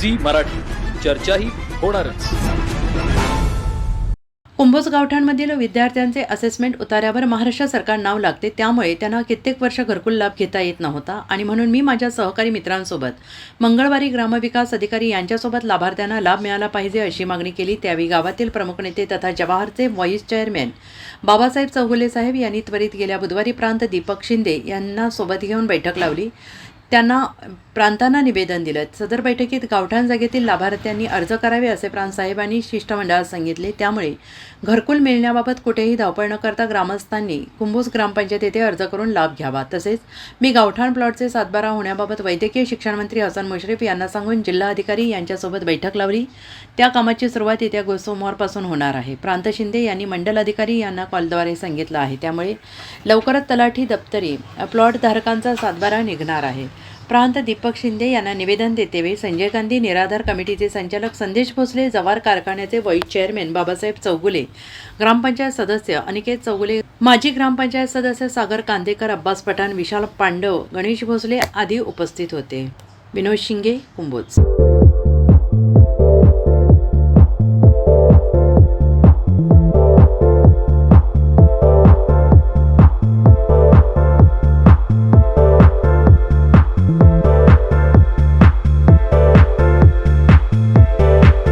Zee Marathi. चर्चाही होणारच. कुंभोज गावठाणमधील विद्यार्थ्यांचे असेसमेंट उतार्यावर महाराष्ट्र सरकार नाव लागते त्यामुळे त्यांना कित्येक वर्ष घरकुल लाभ घेता येत नव्हता. आणि म्हणून मी माझ्या सहकारी मित्रांसोबत मंगळवारी ग्रामविकास अधिकारी यांच्यासोबत लाभार्थ्यांना लाभ मिळाला पाहिजे अशी मागणी केली. त्यावेळी गावातील प्रमुख नेते तथा जवाहरचे व्हाईस चेअरमॅन बाबासाहेब चौगुले साहेब यांनी त्वरित गेल्या बुधवारी प्रांत दीपक शिंदे यांना सोबत घेऊन बैठक लावली. त्यांना प्रांतांना निवेदन दिलं. सदर बैठकीत गावठाण जागेतील लाभार्थ्यांनी अर्ज करावे असे प्रांतसाहेबांनी शिष्टमंडळात सांगितले. त्यामुळे घरकुल मिळण्याबाबत कुठेही धावपळ न करता ग्रामस्थांनी कुंभोज ग्रामपंचायत येथे अर्ज करून लाभ घ्यावा. तसेच मी गावठाण प्लॉटचे सातबारा होण्याबाबत वैद्यकीय शिक्षण मंत्री हसन मुश्रीफ यांना सांगून जिल्हाधिकारी यांच्यासोबत बैठक लावली. त्या कामाची सुरुवात येत्या गो- सोमवारपासून होणार आहे. प्रांत शिंदे यांनी मंडल अधिकारी यांना कॉलद्वारे सांगितलं आहे. त्यामुळे लवकरच तलाठी दप्तरी प्लॉट धारकांचा सातबारा निघणार आहे. प्रांत दीपक शिंदे यांना निवेदन देतेवेळी संजय गांधी निराधार कमिटीचे संचालक संदेश भोसले जवार कारखान्याचे वाईस चेअरमॅन बाबासाहेब चौगुले ग्रामपंचायत सदस्य अनिकेत चौगुले माजी ग्रामपंचायत सदस्य सागर कांदेकर अब्बास पठाण विशाल पांडव गणेश भोसले आदी उपस्थित होते. विनोद शिंगे कुंभोज.